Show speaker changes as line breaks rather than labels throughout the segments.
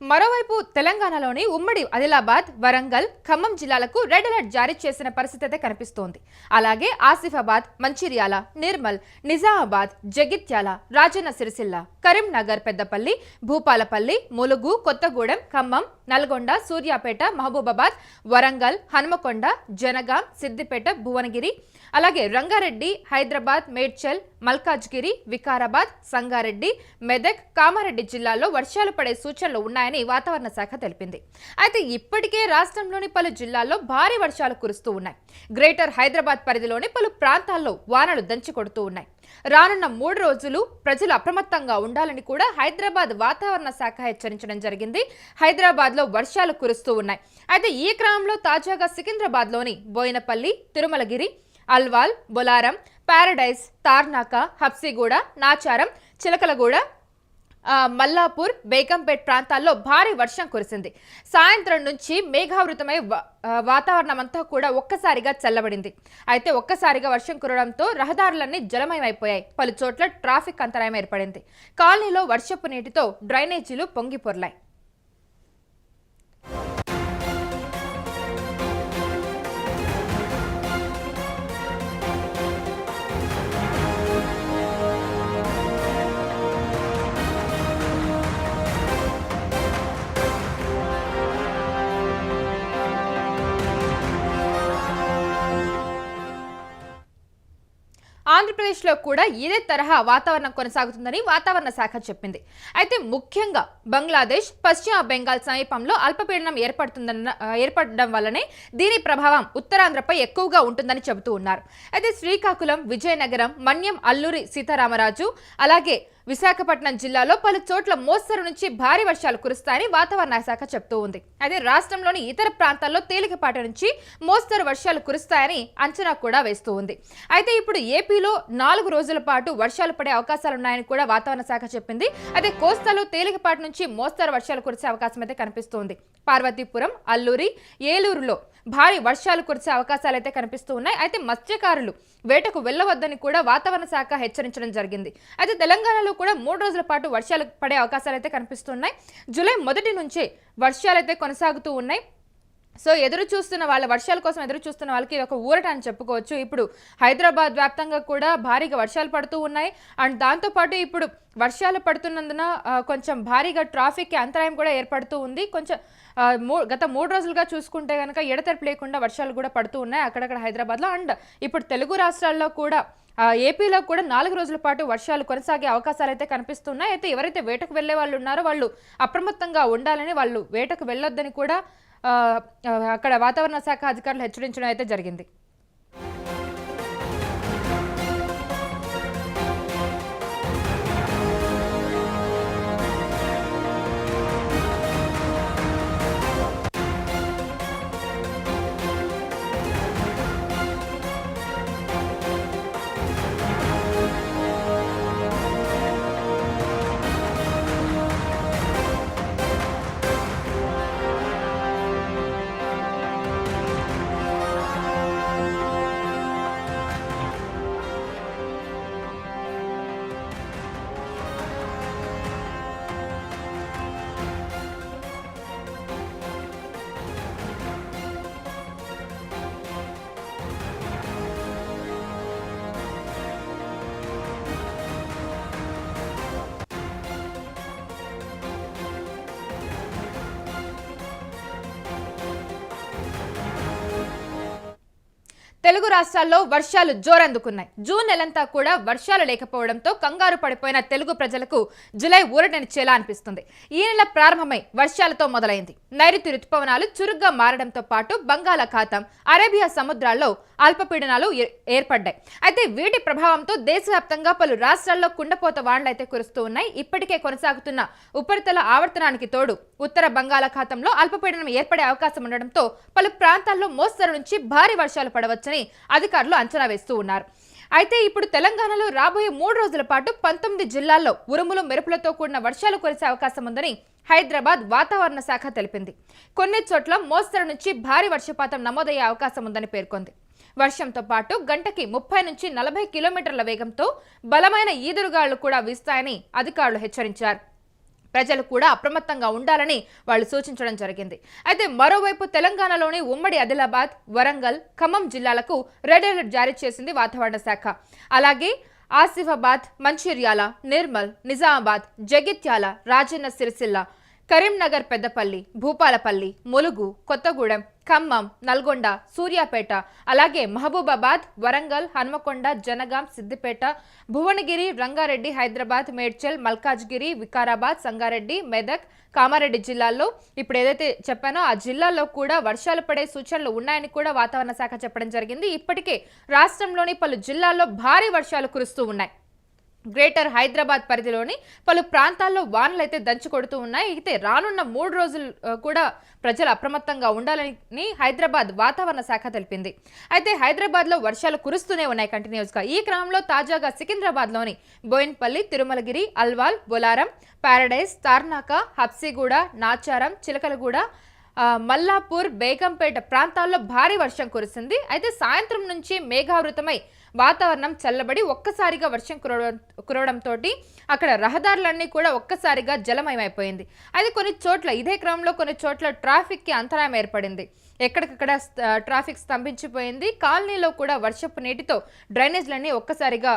మరోవైపు తెలంగాణలోని ఉమ్మడి ఆదిలాబాద్ వరంగల్ ఖమ్మం జిల్లాలకు రెడ్ అలర్ట్ జారీ చేసిన పరిస్థితి అయితే కనిపిస్తోంది. అలాగే ఆసిఫాబాద్ మంచిర్యాల నిర్మల్ నిజామాబాద్ జగిత్యాల రాజన్న సిరిసిల్ల కరీంనగర్ పెద్దపల్లి భూపాలపల్లి ములుగు కొత్తగూడెం ఖమ్మం నల్గొండ సూర్యాపేట మహబూబాబాద్ వరంగల్ హనుమకొండ జనగాం సిద్దిపేట భువనగిరి అలాగే రంగారెడ్డి హైదరాబాద్ మేడ్చల్ మల్కాజ్గిరి వికారాబాద్ సంగారెడ్డి మెదక్ కామారెడ్డి జిల్లాల్లో వర్షాలు పడే సూచనలు ఉన్నాయని వాతావరణ శాఖ తెలిపింది. అయితే ఇప్పటికే రాష్ట్రంలోని పలు జిల్లాల్లో భారీ వర్షాలు కురుస్తూ ఉన్నాయి. గ్రేటర్ హైదరాబాద్ పరిధిలోని పలు ప్రాంతాల్లో వానలు దంచి కొడుతూ ఉన్నాయి. రానున్న మూడు రోజులు ప్రజలు అప్రమత్తంగా ఉండాలని కూడా హైదరాబాద్ వాతావరణ శాఖ హెచ్చరించడం జరిగింది. హైదరాబాద్లో వర్షాలు కురుస్తూ ఉన్నాయి. అయితే ఈ క్రమంలో తాజాగా సికింద్రాబాద్లోని బోయినపల్లి తిరుమలగిరి అల్వాల్ బొలారం పారడైజ్ తార్నాక హబ్సిగూడ నాచారం చిలకలగూడ మల్లాపూర్ బేగంపేట్ ప్రాంతాల్లో భారీ వర్షం కురిసింది. సాయంత్రం నుంచి మేఘావృతమై వా- వాతావరణం అంతా కూడా ఒక్కసారిగా చల్లబడింది. అయితే ఒక్కసారిగా వర్షం కురవడంతో రహదారులన్నీ జలమయమైపోయాయి. పలు చోట్ల ట్రాఫిక్ అంతరాయం ఏర్పడింది. కాలనీలో వర్షపు నీటితో డ్రైనేజీలు పొంగిపొర్లాయి. ఆంధ్రప్రదేశ్లో కూడా ఇదే తరహా వాతావరణం కొనసాగుతుందని వాతావరణ శాఖ చెప్పింది. అయితే ముఖ్యంగా బంగ్లాదేశ్ పశ్చిమ బెంగాల్ సమీపంలో అల్పపీడనం ఏర్పడుతుందన్న ఏర్పడడం వల్లనే దీని ప్రభావం ఉత్తరాంధ్రపై ఎక్కువగా ఉంటుందని చెబుతూ ఉన్నారు. అయితే శ్రీకాకుళం విజయనగరం మన్యం అల్లూరి సీతారామరాజు అలాగే విశాఖపట్నం జిల్లాలో పలు చోట్ల మోస్తరు నుంచి భారీ వర్షాలు కురుస్తాయని వాతావరణ శాఖ చెబుతూ ఉంది. అయితే రాష్ట్రంలోని ఇతర ప్రాంతాల్లో తేలికపాటి నుంచి మోస్తరు వర్షాలు కురుస్తాయని అంచనా కూడా వేస్తూ ఉంది. అయితే ఇప్పుడు ఏపీలో నాలుగు రోజుల పాటు వర్షాలు పడే అవకాశాలున్నాయని కూడా వాతావరణ శాఖ చెప్పింది. అయితే కోస్తాలో తేలికపాటి నుంచి మోస్తరు వర్షాలు కురిసే అవకాశం అయితే కనిపిస్తోంది పార్వతీపురం అల్లూరి ఏలూరులో భారీ వర్షాలు కురిసే అవకాశాలు అయితే కనిపిస్తూ ఉన్నాయి. అయితే మత్స్యకారులు వేటకు వెళ్ళవద్దని కూడా వాతావరణ శాఖ హెచ్చరించడం జరిగింది. అయితే తెలంగాణలో కూడా మూడు రోజుల పాటు వర్షాలు పడే అవకాశాలు అయితే కనిపిస్తున్నాయి జూలై మొదటి నుంచే వర్షాలు అయితే కొనసాగుతూ ఉన్నాయి. సో ఎదురు చూస్తున్న వాళ్ళ వర్షాల కోసం ఎదురు చూస్తున్న వాళ్ళకి ఇది ఒక ఊరట అని చెప్పుకోవచ్చు. ఇప్పుడు హైదరాబాద్ వ్యాప్తంగా కూడా భారీగా వర్షాలు పడుతూ ఉన్నాయి. అండ్ దాంతోపాటు ఇప్పుడు వర్షాలు పడుతున్నందున కొంచెం భారీగా ట్రాఫిక్కి అంతరాయం కూడా ఏర్పడుతూ ఉంది. కొంచెం మూ- గత మూడు రోజులుగా చూసుకుంటే కనుక ఎడతెరపు లేకుండా వర్షాలు కూడా పడుతూ ఉన్నాయి అక్కడక్కడ హైదరాబాద్లో. అండ్ ఇప్పుడు తెలుగు రాష్ట్రాల్లో కూడా ఏపీలో కూడా నాలుగు రోజుల పాటు వర్షాలు కొనసాగే అవకాశాలు అయితే కనిపిస్తున్నాయి. అయితే ఎవరైతే వేటకు వెళ్ళే వాళ్ళు ఉన్నారో వాళ్ళు అప్రమత్తంగా ఉండాలని వాళ్ళు వేటకు వెళ్ళొద్దని కూడా అక్కడ వాతావరణ శాఖ అధికారులు హెచ్చరించడం అయితే జరిగింది. తెలుగు రాష్ట్రాల్లో వర్షాలు జోరందుకున్నాయి. జూన్ నెలంతా కూడా వర్షాలు లేకపోవడంతో కంగారు పడిపోయిన తెలుగు ప్రజలకు జులై ఊరటనిచ్చేలా అనిపిస్తుంది. ఈ నెల ప్రారంభమై వర్షాలతో మొదలైంది. నైరుతి రుతుపవనాలు చురుగ్గా మారడంతో పాటు బంగాళాఖాతం అరేబియా సముద్రాల్లో అల్పపీడనాలు ఏర్పడ్డాయి. అయితే వీటి ప్రభావంతో దేశవ్యాప్తంగా పలు రాష్ట్రాల్లో కుండపోత వానలైతే అయితే కురుస్తూ ఉన్నాయి. ఇప్పటికే కొనసాగుతున్న ఉపరితల ఆవర్తనానికి తోడు ఉత్తర బంగాళాఖాతంలో అల్పపీడనం ఏర్పడే అవకాశం ఉండడంతో పలు ప్రాంతాల్లో మోస్తరు నుంచి భారీ వర్షాలు పడవచ్చు పడవచ్చని అధికారులు అంచనా వేస్తూ ఉన్నారు. అయితే ఇప్పుడు తెలంగాణలో రాబోయే మూడు రోజుల పాటు పంతొమ్మిది జిల్లాల్లో ఉరుములు మెరుపులతో కూడిన వర్షాలు కురిసే అవకాశం ఉందని హైదరాబాద్ వాతావరణ శాఖ తెలిపింది. కొన్ని చోట్ల మోస్తరు నుంచి భారీ వర్షపాతం నమోదయ్యే అవకాశం ఉందని పేర్కొంది. వర్షంతో పాటు గంటకి ముప్పై నుంచి నలభై కిలోమీటర్ల వేగంతో బలమైన ఈదురుగాళ్ళు కూడా వీస్తాయని అధికారులు హెచ్చరించారు. ప్రజలు కూడా అప్రమత్తంగా ఉండాలని వాళ్ళు సూచించడం జరిగింది. అయితే మరోవైపు తెలంగాణలోని ఉమ్మడి ఆదిలాబాద్ వరంగల్ ఖమ్మం జిల్లాలకు రెడ్ అలర్ట్ జారీ చేసింది వాతావరణ శాఖ. అలాగే ఆసిఫాబాద్ మంచిర్యాల నిర్మల్ నిజామాబాద్ జగిత్యాల రాజన్న సిరిసిల్ల కరీంనగర్ పెద్దపల్లి భూపాలపల్లి ములుగు కొత్తగూడెం ఖమ్మం నల్గొండ సూర్యాపేట అలాగే మహబూబాబాద్ వరంగల్ హన్మకొండ జనగాం సిద్దిపేట భువనగిరి రంగారెడ్డి హైదరాబాద్ మేడ్చల్ మల్కాజ్గిరి వికారాబాద్ సంగారెడ్డి మెదక్ కామారెడ్డి జిల్లాల్లో ఇప్పుడు ఏదైతే చెప్పానో ఆ జిల్లాల్లో కూడా వర్షాలు పడే సూచనలు ఉన్నాయని కూడా వాతావరణ శాఖ చెప్పడం జరిగింది. ఇప్పటికే రాష్ట్రంలోని పలు జిల్లాల్లో భారీ వర్షాలు కురుస్తూ ఉన్నాయి. గ్రేటర్ హైదరాబాద్ పరిధిలోని పలు ప్రాంతాల్లో వానలు అయితే దంచి కొడుతూ ఉన్నాయి. అయితే రానున్న మూడు రోజులు కూడా ప్రజలు అప్రమత్తంగా ఉండాలని హైదరాబాద్ వాతావరణ శాఖ తెలిపింది. అయితే హైదరాబాద్లో వర్షాలు కురుస్తూనే ఉన్నాయి కంటిన్యూస్గా. ఈ క్రమంలో తాజాగా సికింద్రాబాద్లోని బోయిన్పల్లి తిరుమలగిరి అల్వాల్ బొలారం పారడైజ్ తార్నాక హబ్సిగూడ నాచారం చిలకలగూడ మల్లాపూర్ బేగంపేట ప్రాంతాల్లో భారీ వర్షం కురిసింది. అయితే సాయంత్రం నుంచి మేఘావృతమై వాతావరణం చల్లబడి ఒక్కసారిగా వర్షం కురవడం కురవడంతో అక్కడ రహదారులన్నీ కూడా ఒక్కసారిగా జలమయమైపోయింది. అయితే కొన్ని చోట్ల ఇదే క్రమంలో కొన్ని చోట్ల ట్రాఫిక్కి అంతరాయం ఏర్పడింది. ఎక్కడికక్కడ ట్రాఫిక్ స్తంభించిపోయింది. కాలనీలో కూడా వర్షపు నీటితో డ్రైనేజ్లన్నీ ఒక్కసారిగా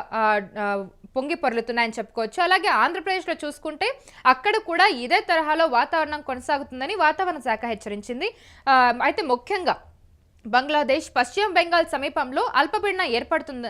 పొంగి పొరులుతున్నాయని చెప్పుకోవచ్చు. అలాగే ఆంధ్రప్రదేశ్లో చూసుకుంటే అక్కడ కూడా ఇదే తరహాలో వాతావరణం కొనసాగుతుందని వాతావరణ శాఖ హెచ్చరించింది. అయితే ముఖ్యంగా బంగ్లాదేశ్ పశ్చిమ బెంగాల్ సమీపంలో అల్పపీడనం ఏర్పడుతుంది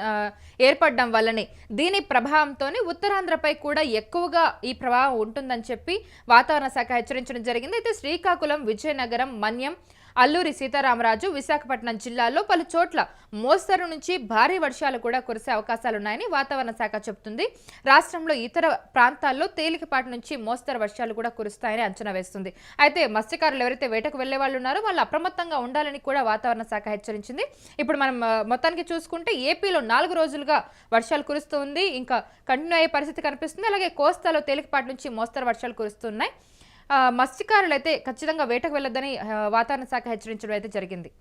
ఏర్పడడం వల్లనే దీని ప్రభావంతోనే ఉత్తరాంధ్రపై కూడా ఎక్కువగా ఈ ప్రభావం ఉంటుందని చెప్పి వాతావరణ శాఖ హెచ్చరించడం జరిగింది. అయితే శ్రీకాకుళం విజయనగరం మన్యం అల్లూరి సీతారామరాజు విశాఖపట్నం జిల్లాలో పలు చోట్ల మోస్తరు నుంచి భారీ వర్షాలు కూడా కురిసే అవకాశాలున్నాయని వాతావరణ శాఖ చెబుతుంది. రాష్ట్రంలో ఇతర ప్రాంతాల్లో తేలికపాటి నుంచి మోస్తరు వర్షాలు కూడా కురుస్తాయని అంచనా వేస్తుంది. అయితే మత్స్యకారులు ఎవరైతే వేటకు వెళ్ళే వాళ్ళు ఉన్నారో వాళ్ళు అప్రమత్తంగా ఉండాలని కూడా వాతావరణ శాఖ హెచ్చరించింది. ఇప్పుడు మనం మొత్తానికి చూసుకుంటే ఏపీలో నాలుగు రోజులుగా వర్షాలు కురుస్తుంది ఇంకా కంటిన్యూ అయ్యే పరిస్థితి కనిపిస్తుంది. అలాగే కోస్తాలో తేలికపాటి నుంచి మోస్తరు వర్షాలు కురుస్తున్నాయి. మత్స్యకారులు అయితే ఖచ్చితంగా వేటకు వెళ్ళొద్దని వాతావరణ శాఖ హెచ్చరించడం అయితే జరిగింది.